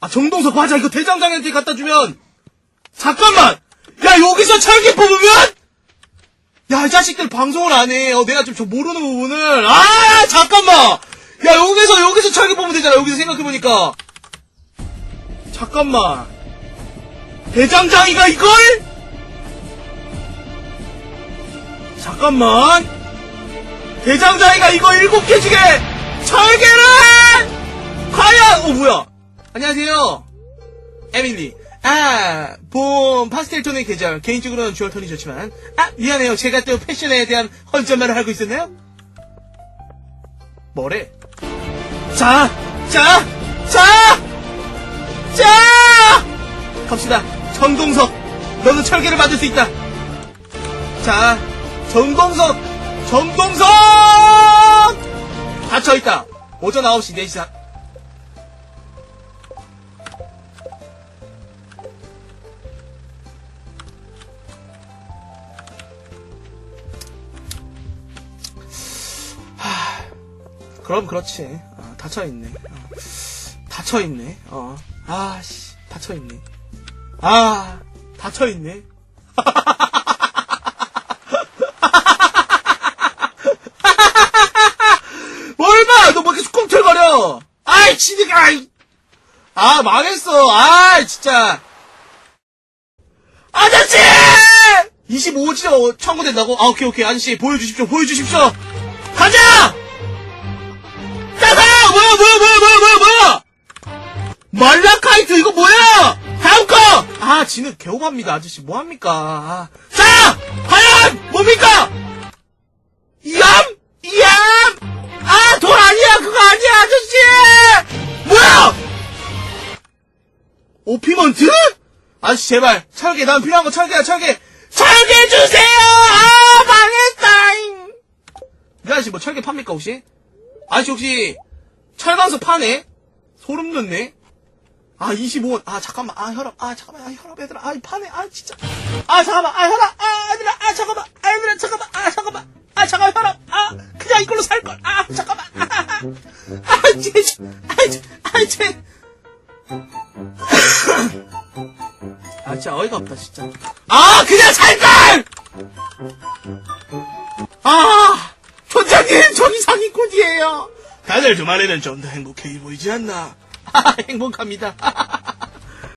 아, 정동석 맞아. 이거 대장장한테 갖다 주면. 잠깐만! 야, 여기서 철기 뽑으면? 야, 이 자식들 방송을 안 해. 어, 내가 좀 저 모르는 부분을. 아, 잠깐만! 야, 여기서, 여기서 철기 뽑으면 되잖아. 여기서 생각해보니까. 잠깐만. 대장장이가 이걸? 잠깐만. 대장장이가 이거 일곱 개 중에 철개를 과연 어 뭐야? 안녕하세요. 에밀리. 아, 봄 파스텔톤의 계절. 개인적으로는 주얼톤이 좋지만. 아, 미안해요. 제가 또 패션에 대한 헌점만을 하고 있었나요? 뭐래? 자! 자! 자! 자! 갑시다. 전동석. 너는 철계를 받을 수 있다. 자, 전동석. 전동석! 닫혀있다. 오전 9시 4시 4... 그럼 그렇지. 어, 닫혀있네. 어. 닫혀있네. 어. 아, 씨. 닫혀있네. 아, 닫혀있네. 뭘 봐! 너뭐 이렇게 꿈틀거려! 아이, 지니가, 아이. 아, 망했어. 아, 진짜. 아저씨! 25지 청구된다고? 아, 오케이, 오케이. 아저씨, 보여주십시오, 보여주십시오! 가자! 뭐야, 뭐야, 뭐야, 뭐야, 뭐야, 뭐야! 말라카이트, 이거 뭐야! 다음 거! 아, 지는 개호합니다, 아저씨. 뭐합니까? 아. 자! 과연! 뭡니까? 이암? 이암! 아, 돌 아니야! 그거 아니야, 아저씨! 뭐야! 오피먼트? 아저씨, 제발. 철개, 난 필요한 거 철개야, 철개! 철개 주세요! 아, 망했다잉! 이 아저씨 뭐 철개 팝니까, 혹시? 아저씨, 혹시, 철강서 파네? 소름 돋네? 아, 25원. 아, 잠깐만. 아, 혈압. 아, 잠깐만. 아, 혈압, 얘들아. 아, 이 파네. 아, 진짜. 아, 잠깐만. 아, 혈압. 아, 얘들아. 아, 잠깐만. 아, 얘들아. 잠깐만. 아, 잠깐만. 아, 잠깐만. 혈압. 아, 그냥 이걸로 살걸. 아, 잠깐만. 아, 아, 쟤, 아, 쟤, 아, 쟤. 아, 진짜 어이가 없다, 진짜. 아, 그냥 살걸! 아, 현장님, 저기 상위꾼이에요. 다들 주말에는 좀 더 행복해 보이지 않나? 아, 행복합니다.